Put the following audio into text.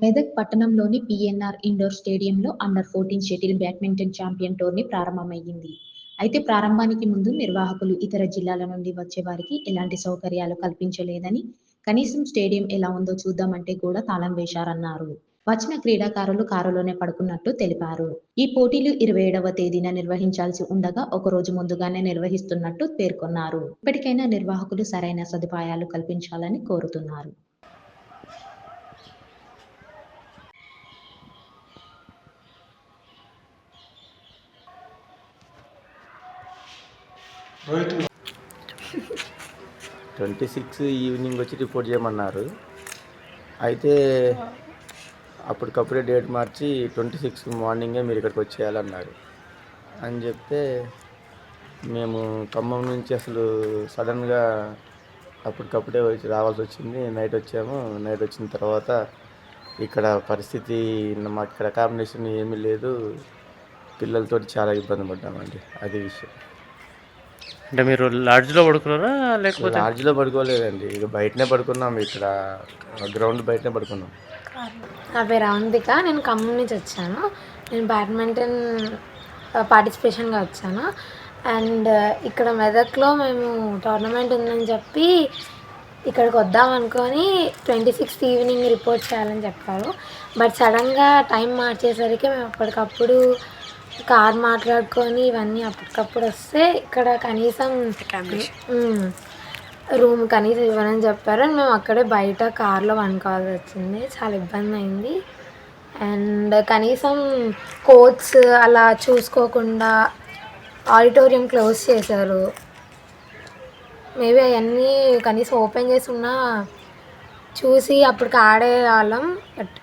మెదక్ పట్టణంలోని PNR indoor స్టేడియంలో under fourteen shuttle badminton champion tourney ప్రారంభమైంది అయితే ప్రారంభానికి ముందు నిర్వాహకులు ఇతర జిల్లాల నుండి వచ్చే వారికి ఎలాంటి సౌకర్యాలు కల్పించలేదని కనీసం స్టేడియం ఎలా ఉందో చూద్దామంటే కూడా తాళం వేశారన్నారు. వచ్చిన క్రీడాకారులు కారులోనే పడుకున్నట్టు తెలిపారు. ఈ పోటీలు ఇరవై ఏడవ తేదీన నిర్వహించాల్సి ఉండగా ఒక రోజు ముందుగానే నిర్వహిస్తున్నట్టు పేర్కొన్నారు. ఇప్పటికైనా నిర్వాహకులు సరైన సదుపాయాలు కల్పించాలని కోరుతున్నారు. రోహిత్ ట్వంటీ సిక్స్ ఈవినింగ్ వచ్చి రిపోర్ట్ చేయమన్నారు. అయితే అప్పటికప్పుడే డేట్ మార్చి ట్వంటీ సిక్స్ మార్నింగే మీరు ఇక్కడికి వచ్చేయాలన్నారు. అని చెప్తే మేము ఖమ్మం నుంచి అసలు సడన్గా అప్పటికప్పుడే వచ్చి రావాల్సి వచ్చింది. నైట్ వచ్చాము. నైట్ వచ్చిన తర్వాత ఇక్కడ పరిస్థితి మాకు ఇక్కడ అకామిడేషన్ ఏమీ లేదు. పిల్లలతో చాలా ఇబ్బంది పడ్డామండి. అది విషయం. అంటే మీరు లాడ్జ్లో పడుకున్నారా లేకపోతే? లాడ్జ్లో పడుకోలేదండి. ఇక బయటనే పడుకున్నాం ఇక్కడ గ్రౌండ్ బయటనే పడుకున్నాం. నా పేరు అవంతిక నేను ఖమ్మం నుంచి వచ్చాను. నేను బ్యాడ్మింటన్ పార్టిసిపేషన్గా వచ్చాను. అండ్ ఇక్కడ మెదక్లో మేము టోర్నమెంట్ ఉందని చెప్పి ఇక్కడికి వద్దాం అనుకొని ట్వంటీ సిక్స్త్ ఈవినింగ్ రిపోర్ట్ చేయాలని చెప్పారు. బట్ సడన్గా టైం మార్చేసరికి మేము అప్పటికప్పుడు కార్ మాట్లాడుకొని ఇవన్నీ అప్పటికప్పుడు వస్తే ఇక్కడ కనీసం. రూమ్ కనీసం ఇవ్వనని చెప్పారు. అండ్ మేము అక్కడే బయట కార్లో వండుకోవాల్సి వచ్చింది. చాలా ఇబ్బంది అయింది. అండ్ కనీసం కోచ్ అలా చూసుకోకుండా ఆడిటోరియం క్లోజ్ చేశారు. మేబీ అవన్నీ కనీసం ఓపెన్ చేసి ఉన్నా చూసి అప్పటికి ఆడే వాళ్ళం బట్